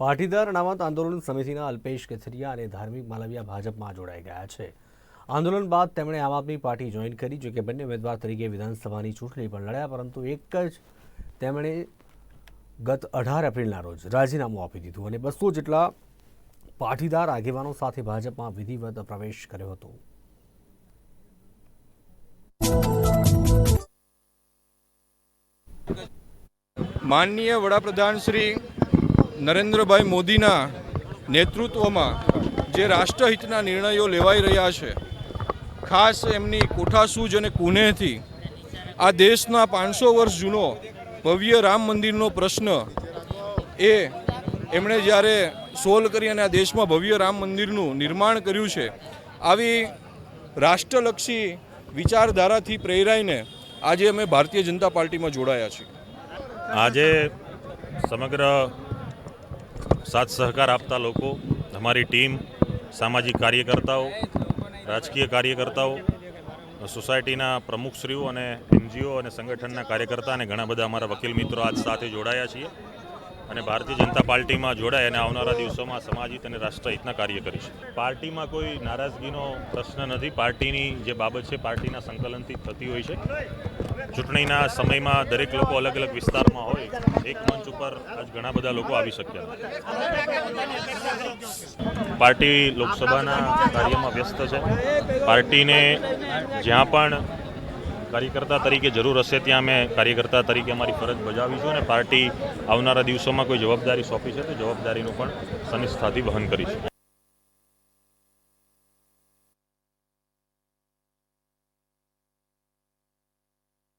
પાટીદાર અનામત આંદોલન સમિતિના અલ્પેશ કથિરિયા અને ધાર્મિક માલવિયા ભાજપમાં જોડાઈ ગયા છે. આંદોલન બાદ તેમણે આમ આદમી પાર્ટી જોઈન કરી, જોકે બંને ઉમેદવાર તરીકે વિધાનસભાની ચૂંટણી પણ લડ્યા, પરંતુ એક જ તેમણે ગત અઢાર એપ્રિલના રોજ રાજીનામું આપી દીધું અને બસો જેટલા પાટીદાર આગેવાનો સાથે ભાજપમાં વિધિવત પ્રવેશ કર્યો હતો. માનનીય વડાપ્રધાન શ્રી નરેન્દ્રભાઈ મોદીના નેતૃત્વમાં જે રાષ્ટ્રહિતના નિર્ણયો લેવાઈ રહ્યા છે, ખાસ એમની કોઠાસૂજ અને કુનેહથી આ દેશના પાંચસો વર્ષ જૂનો ભવ્ય રામ મંદિરનો પ્રશ્ન એ એમણે જ્યારે સોલ્વ કરી અને આ દેશમાં ભવ્ય રામ મંદિરનું નિર્માણ કર્યું છે, આવી રાષ્ટ્રલક્ષી વિચારધારાથી પ્રેરાઈને આજે અમે ભારતીય જનતા પાર્ટીમાં જોડાયા છીએ. આજે સમગ્ર સાથ સહકાર આપતા લોકો, અમારી ટીમ, સામાજિક કાર્યકર્તાઓ, રાજકીય કાર્યકર્તાઓ, સોસાયટીના પ્રમુખશ્રીઓ અને એનજીઓ અને સંગઠનના કાર્યકર્તા અને ઘણા બધા અમારા વકીલ મિત્રો આજ સાથે જોડાયા છીએ. અને ભારતીય જનતા પાર્ટીમાં જોડાય અને આવનારા દિવસોમાં સમાજહિત અને રાષ્ટ્રહિતના કાર્ય કરીશું પાર્ટીમાં કોઈ નારાજગીનો પ્રશ્ન નથી. પાર્ટીની જે બાબત છે, પાર્ટીના સંકલનથી થતી હોય છે. ચૂંટણીના સમયમાં દરેક લોકો અલગ અલગ વિસ્તારમાં હોય. એક મંચ ઉપર આજ ઘણા બધા લોકો આવી શક્યા પાર્ટી લોકસભાના કાર્યમાં વ્યસ્ત છે. પાર્ટીને જ્યાં પણ કાર્યકર્તા તરીકે જરૂર હશે ત્યાં અમે કાર્યકર્તા તરીકે અમારી ફરજ બજાવીશું અને પાર્ટી આવનારા દિવસોમાં કોઈ જવાબદારી સોંપી છે તો જવાબદારીનું પણ સનિષ્ઠાથી વહન કરીશું.